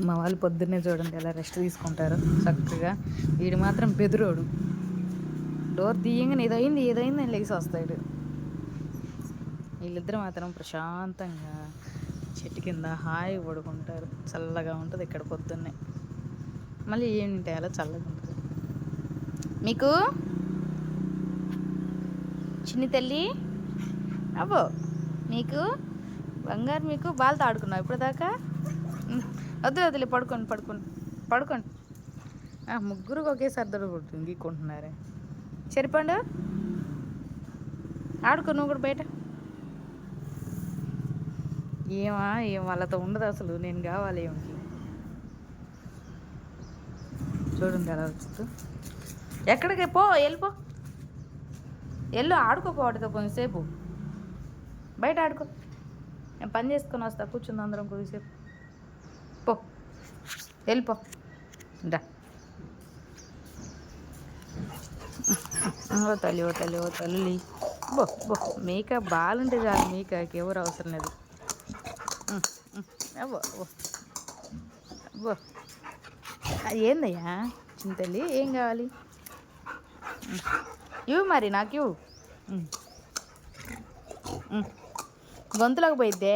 మా వాళ్ళు పొద్దున్నే చూడండి ఎలా రెస్ట్ తీసుకుంటారు చక్కగా. వీడు మాత్రం బెదిరోడు. డోర్ తీయంగానే ఏదైంది ఏదైంది అని లేచి వస్తాడు. వీళ్ళిద్దరు మాత్రం ప్రశాంతంగా చెట్టు కింద హాయి పడుకుంటారు. చల్లగా ఉంటుంది ఇక్కడ పొద్దున్నే. మళ్ళీ ఏంటి అలా చల్లగా ఉంటుంది. మీకు? చిన్ని తల్లి? అబ్బో మీకు? బంగారు మీకు? బాల్తో ఆడుకున్నావు ఇప్పుడు దాకా వద్దు వదిలే పడుకోండి పడుకోండి పడుకోండి. ముగ్గురు ఒకేసారి దొరకొడుతుంది గీక్కుంటున్నారే సరిపండు ఆడుకో నువ్వు కూడా బయట. ఏమా ఏం వాళ్ళతో ఉండదు అసలు నేను కావాలి ఏమిటి? చూడండి ఎలా వస్తూ ఎక్కడికి పో వెళ్ళిపో వెళ్ళు ఆడుకోపో వాటితో కొంచెంసేపు బయట ఆడుకో. నేను పని చేసుకొని వస్తా కూర్చుంది అందరం కొద్దిసేపు. పో. వెళ్ళిపో డా ఓ తల్లి ఓ తల్లి ఓ తల్లి. బో బో. మేక బాగుంటే చాలు మీకాకి ఎవరు అవసరం లేదు. బో ఉమ్, ఏందయ్యా? చిన్న తల్లి ఏం కావాలి? ఇవి మరి నాకు ఇవ్వు. గొంతులోకి పోయిద్దే.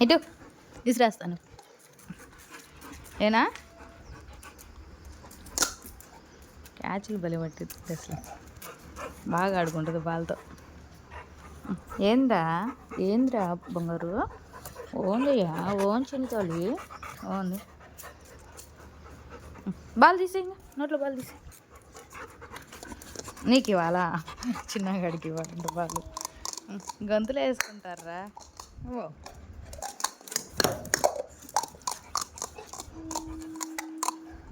ఇటు విసిరేస్తాను ఏనా? క్యాచ్లు బలి పట్టింది అసలు. బాగా ఆడుకుంటుంది బాల్తో. ఏందా? ఏంద్రా బంగారు? ఓన్లీయా ఓన్ చిన్న తల్లి ఓన్లీ. బాల్ తీసే నోట్లో బాల్ తీసే నీకు ఇవ్వాలా? చిన్నగాడికి ఇవ్వాలంట బాలు. గంతులు వేసుకుంటారా? ఓ.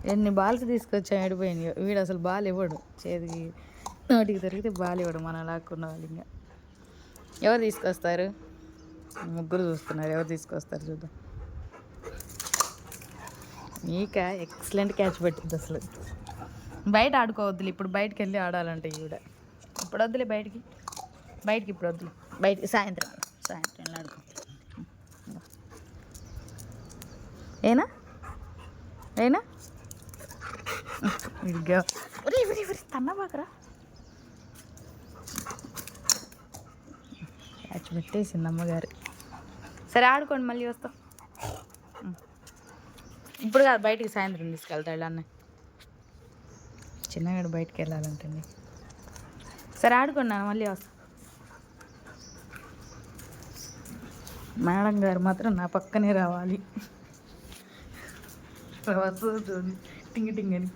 ఎన్ని బాల్స్ తీసుకొచ్చి ఆడిపోయినాయో వీడు అసలు బాల్ ఇవ్వడు. చేతికి నోటికి దొరికితే బాల్ ఇవ్వడు మన లాక్కున్న వాళ్ళు ఇంకా. ఎవరు తీసుకొస్తారు? ముగ్గురు చూస్తున్నారు. ఎవరు తీసుకొస్తారు చూద్దాం. మీక ఎక్సలెంట్ క్యాచ్ పెట్టింది అసలు. బయట ఆడుకోవద్దులే. ఇప్పుడు బయటకు వెళ్ళి ఆడాలంటే ఈవిడ. ఇప్పుడు వద్దులే బయటికి. బయటికి ఇప్పుడు వద్దులే. బయటికి సాయంత్రం. సాయంత్రం ఆడుకో. ఏనా? ఏనా ఇదిగో. ఒరే ఒరే ఒరే తన్న బాకరా క్యాచ్ పెట్టేసింది అమ్మగారు. సరే ఆడుకోండి మళ్ళీ వస్తాం. ఇప్పుడు కాదు బయటికి సాయంత్రం తీసుకెళ్తాడు అన్న. చిన్నగాడు బయటికి వెళ్ళాలంటండి. సరే ఆడుకోండి నాన్న మళ్ళీ వస్తా. మేడం గారు మాత్రం నా పక్కనే రావాలి. వస్తుంది చూడండి టింగి టింగ్ అని